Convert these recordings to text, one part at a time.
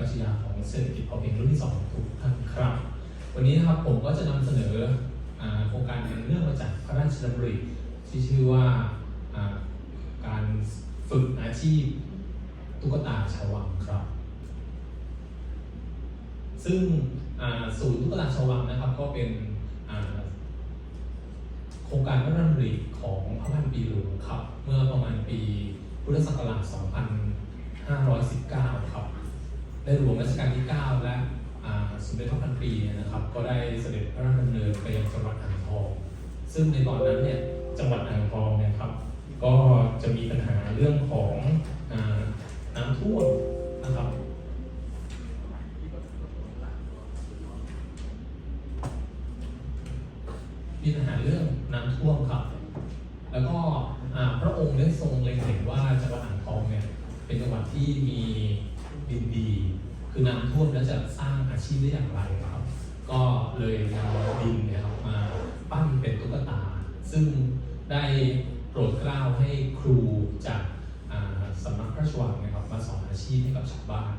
รัชญาของเศรษฐกิจพอเพียงรุ่นที่สองทุกท่านครับ วันนี้นะครับผมก็จะนำเสนอโครงการอันเนื่องมาจากพระราชดำริที่ชื่อว่าการฝึกอาชีพตุ๊กตาชาววังครับ ซึ่งศูนย์ตุ๊กตาชาววังนะครับก็เป็นโครงการพระราชดำริของพระพันปีหลวงครับ เมื่อประมาณปีพุทธศักราช2519 ครับ ในหลวงรัชกาลที่ 9 และสมเด็จพระพันปีเนี่ยนะครับก็ได้เสด็จพระราชดำเนินไปยังจังหวัดอ่างทอง ซึ่งในตอนนั้นเนี่ยจังหวัดอ่างทองเนี่ยครับก็จะมีปัญหาเรื่อง คือน้ำท่วมแล้วจะสร้างอาชีพได้อย่างไรครับ ก็เลยนำดินเนี่ยครับมาปั้นเป็นตุ๊กตา ซึ่งได้โปรดเกล้าให้ครูจากสำนักพระราชวังนะครับมาสอนอาชีพให้กับชาวบ้าน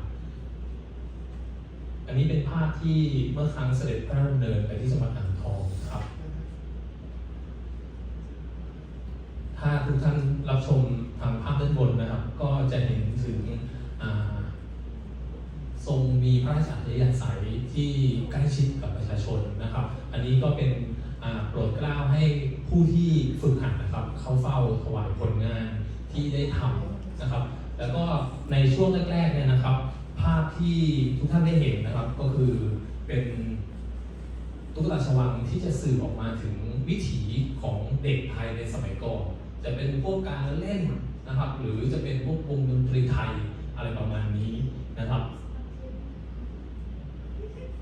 อันนี้เป็นภาพที่เมื่อครั้งเสด็จพระราชดำเนินไปที่จังหวัดอ่างทองครับ ถ้าทุกท่านรับชมทางภาพด้านบนนะครับ ก็จะเห็นถึงอ่าทรงมีพระราชอัธยาศัยที่ใกล้ชิดกับประชาชน นี้ก็เป็นโปรดเกล้าให้ผู้ที่ฝึกหัดนะครับ เข้าเฝ้าถวายผลงานที่ได้ทำนะครับ แล้วก็ในช่วงแรกๆเนี่ยนะครับ ภาพที่ทุกท่านได้เห็นนะครับ ก็คือเป็นตุ๊กตาชวังที่จะสื่อออกมาถึงวิถีของเด็กไทยในสมัยก่อนจะเป็นพวกการเล่นนะครับ หรือจะเป็นพวกวงดนตรีไทยอะไรประมาณนี้นะครับ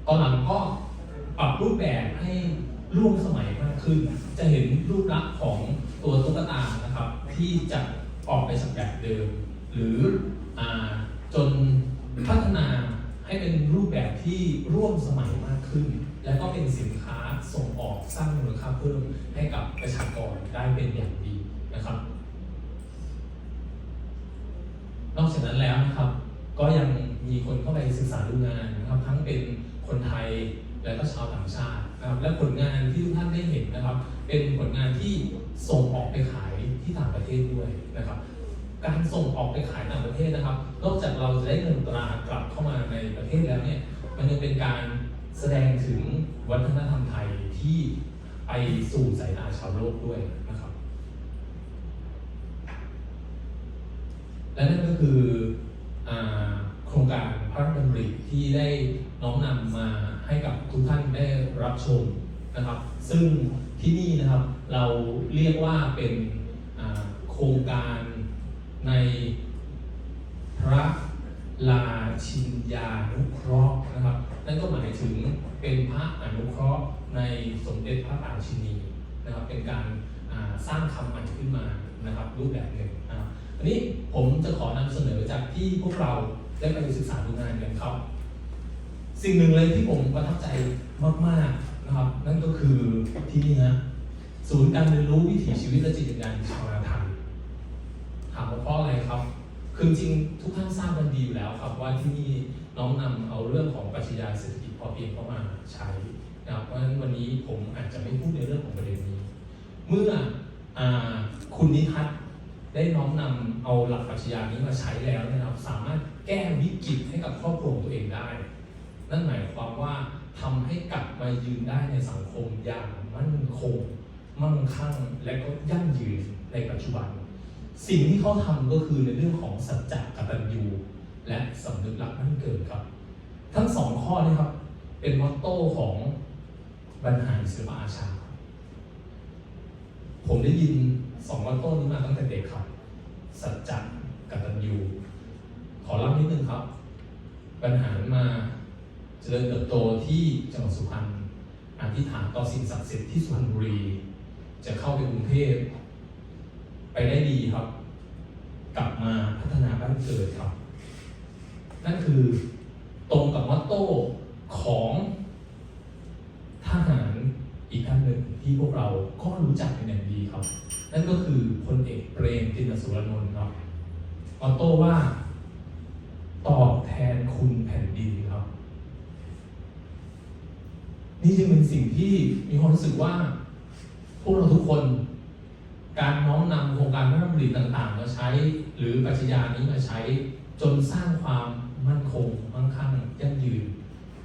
ตอนหลังก็ ปรับรูปแบบให้ร่วมสมัยมากขึ้น จะเห็นรูปลักษณ์ของตัวตุ๊กตานะครับ ที่จะออกไปจากแบบเดิม หรืออจนพัฒนาให้เป็นรูปแบบที่ร่วมสมัยมากขึ้น และก็เป็นสินค้าส่งออกสร้างมูลค่าเพิ่มให้กับประชากรได้เป็นอย่างดีนะครับ นอกจากนั้นแล้วนะครับ ก็ยังมีคนเข้าไปศึกษาดูงานนะครับ ทั้งเป็นคนไทย และก็ชาวต่างชาตินะครับและผลงานที่ทุกท่านได้เห็นนะครับ เป็นผลงานที่ส่งออกไปขายที่ต่างประเทศด้วยนะครับ การส่งออกไปขายต่างประเทศนะครับ นอกจากเราจะได้เงินตรากลับเข้ามาในประเทศแล้วเนี่ยมันยังเป็นการแสดงถึงวัฒนธรรมไทยที่ไปสู่สายตาชาวโลกด้วยนะครับ และนั่นก็คืออโครงการพระราชดำริที่ได้น้อมนำมา ให้กับทุกท่านได้รับชมนะครับ ซึ่งที่นี่นะครับเราเรียกว่าเป็นโครงการในพระราชินยานุเคราะห์นะครับ นั่นก็หมายถึงเป็นพระอนุเคราะห์ในสมเด็จพระราชินีนะครับ เป็นการสร้างคำใหม่ขึ้นมานะครับ รูปแบบหนึ่งนะครับอันนี้ผมจะขอนำเสนอจากที่พวกเราได้ไปศึกษาดูงานกันครับ สิ่งหนึ่งเลยที่ผมประทับใจมาก ๆนะครับ นั่นก็คือที่นี่นะศูนย์การเรียนรู้วิถีชีวิตและจิตวิญญาณชาวนาไทยถามว่าเพราะอะไรครับคือจริงทุกท่านทราบกันดีอยู่แล้วครับว่าที่นี่น้อมนำเอาเรื่องของปรัชญาเศรษฐกิจพอเพียงเข้ามาใช้นะครับเพราะฉะนั้นวันนี้ผมอาจจะไม่พูดในเรื่องของประเด็นนี้ เมื่ออคุณนิทัศน์ได้น้อมนำเอาหลักปรัชญานี้มาใช้แล้วนยนะครับ สามารถแก้วิกฤตให้กับครอบครัวของตัวเองได้ นั่นหมายความว่าทำให้กลับมายืนได้ในสังคมอย่างมั่นคง มั่งคั่ง และก็ยั่งยืนในปัจจุบัน สิ่งที่เขาทำก็คือในเรื่องของสัจจะกตัญญูและสำนึกรักมั่นเกิดครับ ทั้งสองข้อนี้ครับเป็นมอตโต้ของบรรหารศิลปอาชา ผมได้ยินสองมอตโต้นี้มาตั้งแต่เด็กครับ สัจจะกตัญญูขอเล่านิดนึงครับ ปัญหามา เจริญเติบโตที่จังหวัดสุพรรณอธิษฐานต่อสิ่งศักดิ์สิทธิ์ที่สุพรรณบุรี จะเข้าไปกรุงเทพไปได้ดีครับ กลับมาพัฒนาบ้านเกิดครับ นั่นคือตรงกับมอตโต้ของทหารอีกท่านหนึ่งที่พวกเราก็รู้จักเป็นอย่างดีครับ นั่นก็คือพลเอกเปรมตินสุรนนท์ครับมอตโต้ว่าต่อ นี่จึงเป็นสิ่งที่มีความรู้สึกว่า พวกเราทุกคน การน้อมนำโครงการพระราชดำริต่างๆ มาใช้ หรือปรัชญานี้มาใช้ จนสร้างความมั่นคงมั่งคั่งยั่งยืน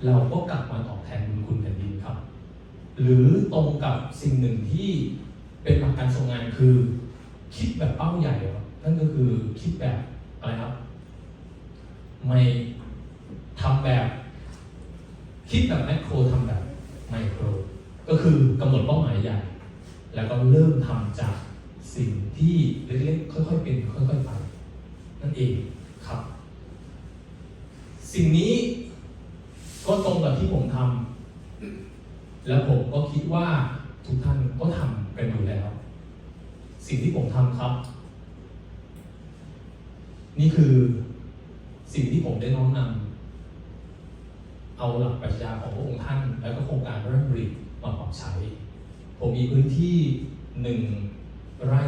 เราก็กลับมาตอบแทนบุญคุณแผ่นดินครับ หรือตรงกับสิ่งหนึ่งที่เป็นหลักการทรงงานคือ คิดแบบเป้าใหญ่ครับนั่นก็คือคิดแบบอะไรครับ ไม่ทำแบบ คิดแบบแมคโครทำแบบ โคร ก็คือกำหนดเป้าหมายใหญ่ แล้วก็เริ่มทำจากสิ่งที่เล็กๆค่อยๆเป็นค่อยๆไปนั่นเองครับ สิ่งนี้ก็ตรงกับที่ผมทำแล้วผมก็คิดว่าทุกท่านก็ทำกันอยู่แล้ว สิ่งที่ผมทำครับ นี่คือสิ่งที่ผมได้น้อมนำ เอาหลักปรัชญาของพระองค์ท่าน แล้วก็โครงการพระราชดำริมาปรับใช้ ผมมีพื้นที่หนึ่งไร่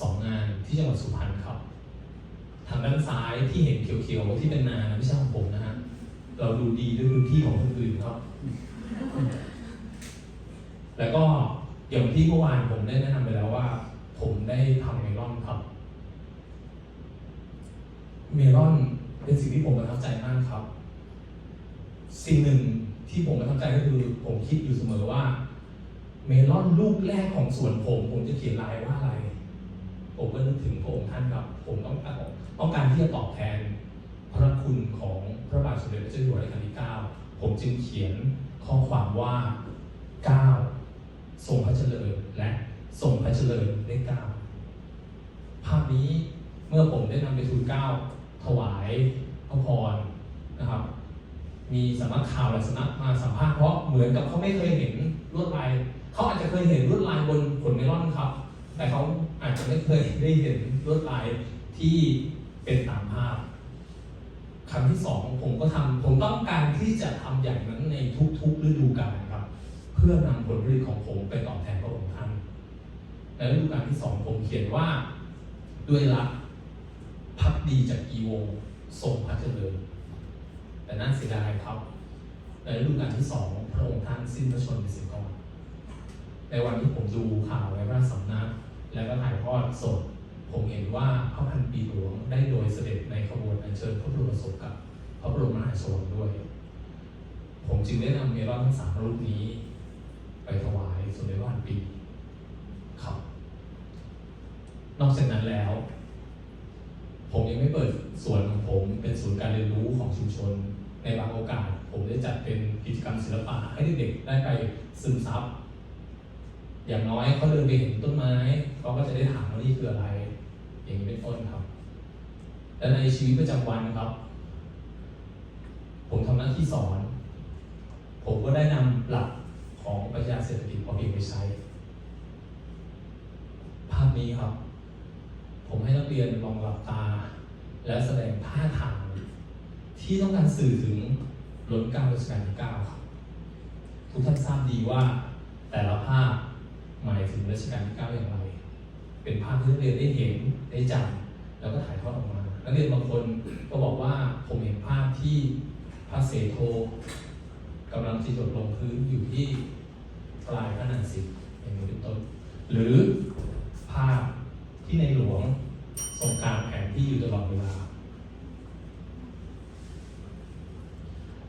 สองงานที่จังหวัดสุพรรณครับ ทางด้านซ้ายที่เห็นเขียวๆที่เป็นนานะไม่ใช่ของผมนะฮะเราดูดีด้วยพื้นที่ของคนอื่นครับ แล้วก็อย่างที่เมื่อวานผมได้แนะนำไปแล้วว่า ผมได้ทำเมลอนครับ เมลอนเป็นสิ่งที่ผมประทับใจมากครับ สิ่งหนึ่งที่ผมประทับใจก็คือผมคิดอยู่เสมอว่า เมลอนลูกแรกของสวนผมผมจะเขียนลายว่าอะไร ผมก็นึกถึงพระองค์ท่านครับ ผมต้องการต้องการที่จะตอบแทน พระคุณของพระบาทสมเด็จพระเจ้าอยู่หัวรัชกาลที่9ผมจึงเขียนข้อความว่า9ทรงพระเจริญและทรงพระเจริญได้เก้าภาพนี้เมื่อผมได้นำไปทูลเก้าถวายพระพรนะครับ มีสำนักข่าวหลายสำนักมาสัมภาษณ์เพราะเหมือนกับเขาไม่เคยเห็นลวดลายเขาอาจจะเคยเห็นลวดลายบนผลเมลอนครับ แต่เขาอาจจะไม่เคยได้เห็นลวดลายที่เป็นตามภาพครั้งที่สองผมก็ทำผมต้องการที่จะทำอย่างนั้นในทุกๆฤดูกาลครับ เพื่อนำผลผลิตของผมไปตอบแทนพระองค์ท่านในฤดูกาลที่สองผมเขียนว่าด้วยรักพักดีจากอีโวงทรงพระเจริญ แต่น่าเสียดายครับในฤดูกาลที่สองพระองค์ท่านสิ้นพระชนม์ไปเสียก่อนในวันที่ผมดูข่าวในระราชสำนัก แล้วก็ถ่ายทอดสด ผมเห็นว่าพระพันปีหลวงได้โดยเสด็จในขบวนอัญเชิญพระบรมศพกับพระบรมมหาชนด้วย ผมจึงได้นำเมลอนทั้งสามรูปนี้ ไปถวายสมเด็จพระพันปีครับ นอกจากนั้นแล้ว ผมยังไม่เปิดส่วนของผมเป็นศูนย์การเรียนรู้ของชุมชน ในบางโอกาส ผมได้จัดเป็นกิจกรรมศิลปะให้เด็กๆได้ไปซึมซับอย่างน้อยเขาเดินไปเห็นต้นไม้เขาก็จะได้ถามว่านี่คืออะไร อย่างนี้เป็นต้นครับ และในชีวิตประจำวันครับ ผมทำหน้าที่สอน ผมก็ได้นำหลักของปรัชญาเศรษฐกิจพอเพียงไปใช้ ภาพนี้ครับ ผมให้นักเรียนลองหลับตา และแสดงท่าทาง ที่ต้องการสื่อถึงล้นเกล้ารัชกาลที่เก้าครับทุกท่านทราบดีว่าแต่ละภาพหมายถึงรัชกาลที่เก้าอย่างไร เป็นภาพที่นักเรียนได้เห็นได้จำแล้วก็ถ่ายทอดออกมา นักเรียนบางคนก็บอกว่าผมเห็นภาพที่พระเสโทกำลังที่จดลงพื้นอยู่ที่ปลายพระนางสิอย่างนี้เป็นต้น หรือภาพ ที่ในหลวงทรงการแผนที่อยู่ตลอดเวลา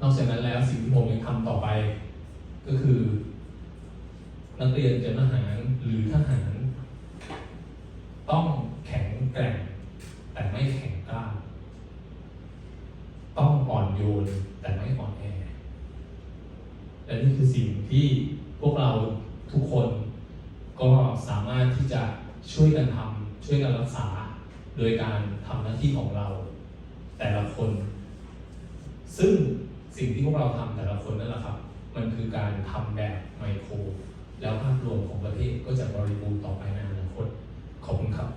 นอกจากนั้นแล้วสิ่งที่ผมยังทำต่อไป ก็คือ นักเรียนเตรียมทหารหรือทหาร ต้องแข็งแกร่ง แต่ไม่แข็งกล้า ต้องอ่อนโยนแต่ไม่อ่อนแอและนี่คือสิ่งที่พวกเราทุกคนก็สามารถที่จะช่วยกันทำ ช่วยกันรักษา โดยการทำหน้าที่ของเรา แต่ละคน ซึ่งสิ่งที่พวกเราทำแต่ละคนนั่นแหละครับ มันคือการทำแบบไมโคร แล้วภาพรวมของประเทศก็จะบริบูรณ์ต่อไปในอนาคตขอบคุณครับ